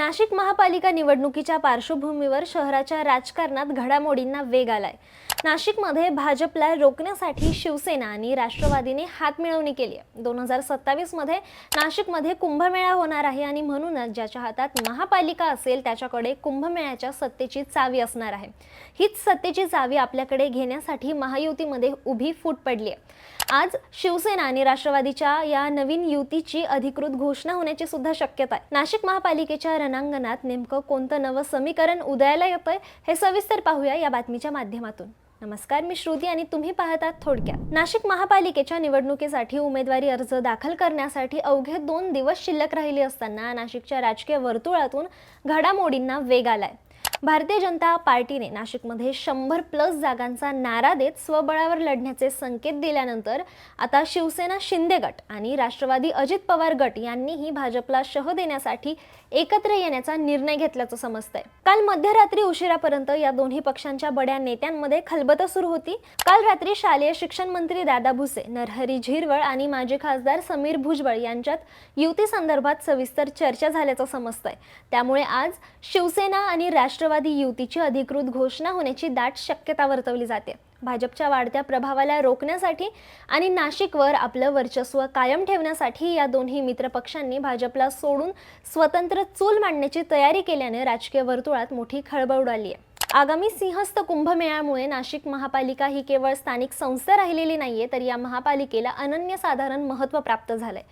नाशिक महापालिका निवडणुकीच्या पार्श्वभूमीवर शहराच्या राजकारणात घडामोडींना वेग आलाय. नाशिकमध्ये भाजपला रोखण्यासाठी शिवसेना आणि राष्ट्रवादीने हात मिळवणी केली आहे. दोन हजार सत्तावीसमध्ये नाशिकमध्ये कुंभमेळा होणार आहे आणि म्हणूनच ज्याच्या हातात महापालिका असेल त्याच्याकडे कुंभमेळ्याच्या सत्तेची चावी असणार आहे. हीच सत्तेची चावी आपल्याकडे घेण्यासाठी महायुतीमध्ये उभी फूट पडली आहे. आज शिवसेना आणि राष्ट्रवादीच्या या नवीन युतीची अधिकृत घोषणा होण्याची सुद्धा शक्यता आहे. नाशिक महापालिकेच्या रणांगणात नेमकं कोणतं नवं समीकरण उदयाला येतंय हे सविस्तर पाहूया या बातमीच्या माध्यमातून. नमस्कार मी श्रुती आणि तुम्ही पाहतात थोडक्यात. नाशिक महापालिकेच्या निवडणुकीसाठी उमेदवारी अर्ज दाखल करण्यासाठी अवघे दोन दिवस शिल्लक राहिले असताना नाशिकच्या राजकीय वर्तुळातून घडामोडींना वेग आलाय. भारतीय जनता पार्टीने नाशिकमध्ये शंभर प्लस जागांचा नारा देत स्वबळावर लढण्याचे संकेत दिल्यानंतर आता शिवसेना शिंदे गट आणि राष्ट्रवादी अजित पवार गट यांनीही भाजपला शह देण्यासाठी एकत्र येण्याचा निर्णय घेतल्याचं समजतंय. काल मध्यरात्री उशिरापर्यंत या दोन्ही पक्षांच्या बड्या नेत्यांमध्ये खलबतं सुरू होती. काल रात्री शालेय शिक्षण मंत्री दादा भुसे नरहरी झिरवळ आणि माजी खासदार समीर भुजबळ यांच्यात युती संदर्भात सविस्तर चर्चा झाल्याचं समजतंय. त्यामुळे आज शिवसेना आणि राष्ट्र राष्ट्रवादी युतीची अधिकृत घोषणा होण्याची दाट शक्यता वर्तवली जाते. भाजपच्या वाढत्या प्रभावाला रोखण्यासाठी आणि नाशिकवर आपलं वर्चस्व कायम ठेवण्यासाठी या दोन्ही मित्रपक्षांनी भाजपला सोडून स्वतंत्र चूल मांडण्याची तयारी केल्याने राजकीय वर्तुळात मोठी खळबळ उडाली आहे. आगामी सिंहस्थ कुंभमेळ्यामुळे नाशिक महापालिका ही केवळ स्थानिक संस्था राहिलेली नाहीये तर या महापालिकेला अनन्यसाधारण महत्त्व प्राप्त झालंय.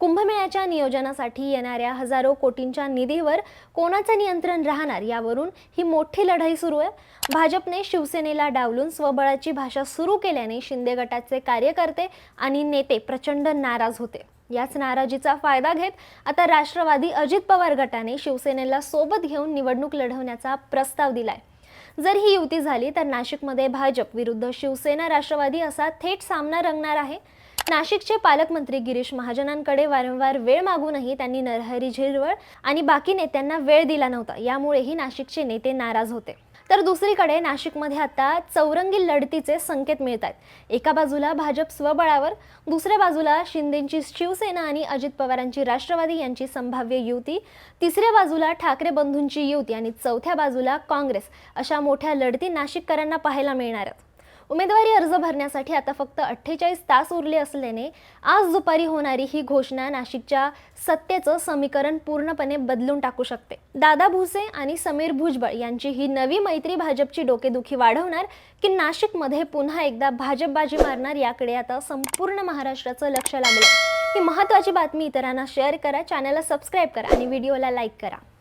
कुंभमेळ्याच्या नियोजनासाठी येणाऱ्या हजारो कोटींच्या निधीवर कोणाचं नियंत्रण राहणार यावरून ही मोठी लढाई सुरू आहे. भाजपने शिवसेनेला डावलून स्वबळाची भाषा सुरू केल्याने शिंदे गटाचे कार्यकर्ते आणि नेते प्रचंड नाराज होते. याच नाराजीचा फायदा घेत आता राष्ट्रवादी अजित पवार गटाने शिवसेनेला सोबत घेऊन निवडणूक लढवण्याचा प्रस्ताव दिलाय. जर ही युती झाली तर नाशिकमध्ये भाजप विरुद्ध शिवसेना राष्ट्रवादी असा थेट सामना रंगणार आहे. नाशिकचे पालकमंत्री गिरीश महाजनांकडे वारंवार वेळ मागूनही त्यांनी नरहरी झिरवळ आणि बाकी नेत्यांना वेळ दिला नव्हता. यामुळेही नाशिकचे नेते नाराज होते. तर दुसरीकडे नाशिकमध्ये आता चौरंगी लढतीचे संकेत मिळत आहेत एका बाजूला भाजप स्वबळावर दुसऱ्या बाजूला शिंदेंची शिवसेना आणि अजित पवारांची राष्ट्रवादी यांची संभाव्य युती तिसऱ्या बाजूला ठाकरे बंधूंची युती आणि चौथ्या बाजूला काँग्रेस अशा मोठ्या लढती नाशिककरांना पाहायला मिळणार आहेत. उमेदवारी अर्ज भरण्यासाठी आता फक्त अठ्ठेचाळीस तास उरले असल्याने आज दुपारी होणारी ही घोषणा नाशिकच्या सत्तेचं समीकरण पूर्णपणे बदलून टाकू शकते. दादा भुसे आणि समीर भुजबळ यांची ही नवी मैत्री भाजपची डोकेदुखी वाढवणार की नाशिकमध्ये पुन्हा एकदा भाजप बाजी मारणार याकडे आता संपूर्ण महाराष्ट्राचं लक्ष लागलं ही महत्त्वाची बातमी इतरांना शेअर करा चॅनलला सबस्क्राईब करा आणि व्हिडिओला लाईक करा.